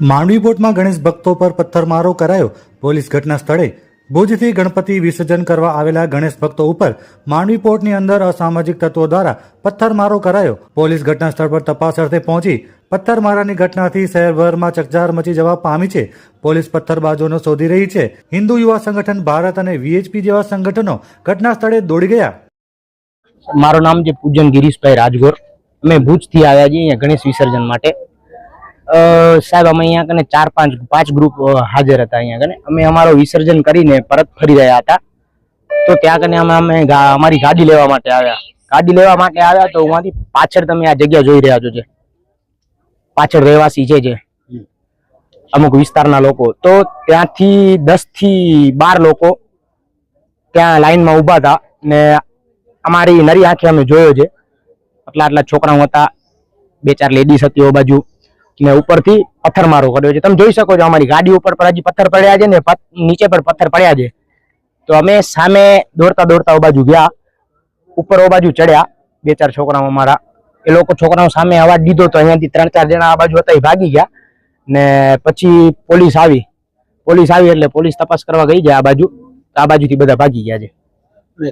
માંડવી બોટમાં ગણેશ ભક્તો પર પથ્થરમારો કરાયો. પોલીસ ઘટના સ્થળે ભુજથી ગણપતિ વિસર્જન કરવા આવેલા ગણેશ ભક્તો ઉપર માંડવી પોર્ટની અંદર અસામાજિક તત્વો દ્વારા પથ્થરમારો કરાયો. પોલીસ ઘટના સ્થળ પર તપાસ અર્થે પહોંચી પથ્થરમારાની ઘટનાથી શહેરભરમાં ચકચાર મચી જવા પામી છે. પોલીસ પથ્થરબાજોનો શોધી રહી છે. હિન્દુ યુવા સંગઠન ભારત અને વીએચપી જેવા સંગઠનો ઘટના સ્થળે દોડી ગયા. મારું નામ છે પૂજન ગિરીશભાઈ રાજગોર. અમે ભુજથી આવ્યા છીએ અહીંયા ગણેશ વિસર્જન માટે. સાહેબ અમે અહીંયા કને ચાર પાંચ પાંચ ગ્રુપ હાજર હતા અહીંયા કને. અમે અમારો વિસર્જન કરીને પરત ફરી રહ્યા હતા. તો ત્યાં કને અમે અમે અમારી ગાડી લેવા માટે આવ્યા. ગાડી લેવા માટે આવ્યા તો ઉમાંથી પાછળ તમે આ જગ્યા જોઈ રહ્યા છો જે. પાછળ રહેવાસી છે. જે અમુક વિસ્તારના લોકો. તો ત્યાંથી દસથી બાર લોકો ત્યાં લાઈનમાં ઊભા હતા ને અમારી નરી આંખે અમે જોયો છે. આટલા આટલા છોકરાઓ હતા. બે ચાર લેડીઝ હતી ઓ બાજુ. ને ઉપરથી પથ્થરમારો કર્યો છે. તમે જોઈ શકો છો અમારી ગાડી ઉપર પર હજી પથ્થર પડ્યા છે ને નીચે પર પથ્થર પડ્યા છે. તો અમે સામે દોડતા દોડતા ઓ બાજુ ગયા. ઉપર ઓ બાજુ ચડ્યા. બે ચાર છોકરાઓ અમારા. એ લોકો છોકરાઓ સામે અવાજ દીધો તો અહીંયાથી ત્રણ ચાર જણા આ બાજુ હતા એ ભાગી ગયા. ને પછી પોલીસ આવી. પોલીસ આવી એટલે પોલીસ તપાસ કરવા ગઈ જાય આ બાજુ. આ બાજુથી બધા ભાગી ગયા છે.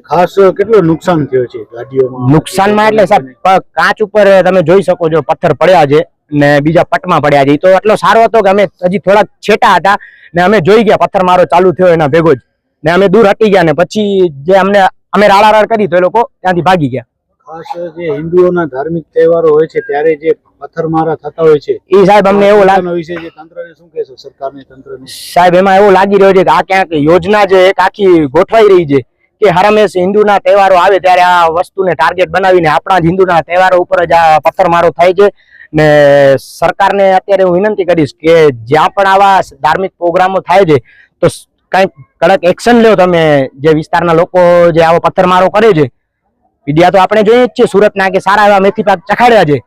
ખાસ કેટલું નુકસાન થયું છે ગાડીઓમાં? નુકસાનમાં એટલે સાહેબ કાચ ઉપર તમે જોઈ શકો છો પથ્થર પડ્યા છે. ને બીજા પટમાં પડ્યા છે. તો એટલો સારો હતો કે અમે હજી થોડાક છેટા હતા ને અમે જોઈ ગયા પથ્થર મારો ચાલુ થયો એના ભેગો જ. ને અમે દૂર હટી ગયા ને પછી જે અમને અમે રાળારાળ કરી તો એ લોકો ત્યાંથી ભાગી ગયા. ખાસ જે હિન્દુઓના ધાર્મિક તહેવારો હોય છે ત્યારે જે પથ્થરમારા થતા હોય છે એ સાહેબ અમને એવું લાગે વિશે જે તંત્રને શું કહેશો? સરકારને તંત્રને? સાહેબ એમાં એવું લાગી રહ્યું છે કે આ ક્યાંક યોજના જે એક આખી ગોઠવાઈ રહી છે કે હરમેશ હિન્દુના તહેવારો આવે ત્યારે આ વસ્તુને ટાર્ગેટ બનાવીને આપણા જ હિન્દુના તહેવારો ઉપર જ આ પથ્થરમારો થાય છે. ને સરકારને અત્યારે હું વિનંતી કરીશ કે જ્યાં પણ આવા ધાર્મિક પ્રોગ્રામો થાય છે, તો કંઈક કડક એક્શન લ્યો તમે, જે વિસ્તારના લોકો જે આવો પથ્થરમારો કરે છે. મીડિયા તો આપણે જોઈએ જ છીએ, સુરતના કે સારા એવા મેથી પાક ચખાડ્યા છે.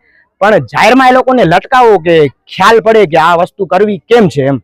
પણ જાહેરમાં એ લોકોને લટકાવો કે ખ્યાલ પડે કે આ વસ્તુ કરવી કેમ છે એમ.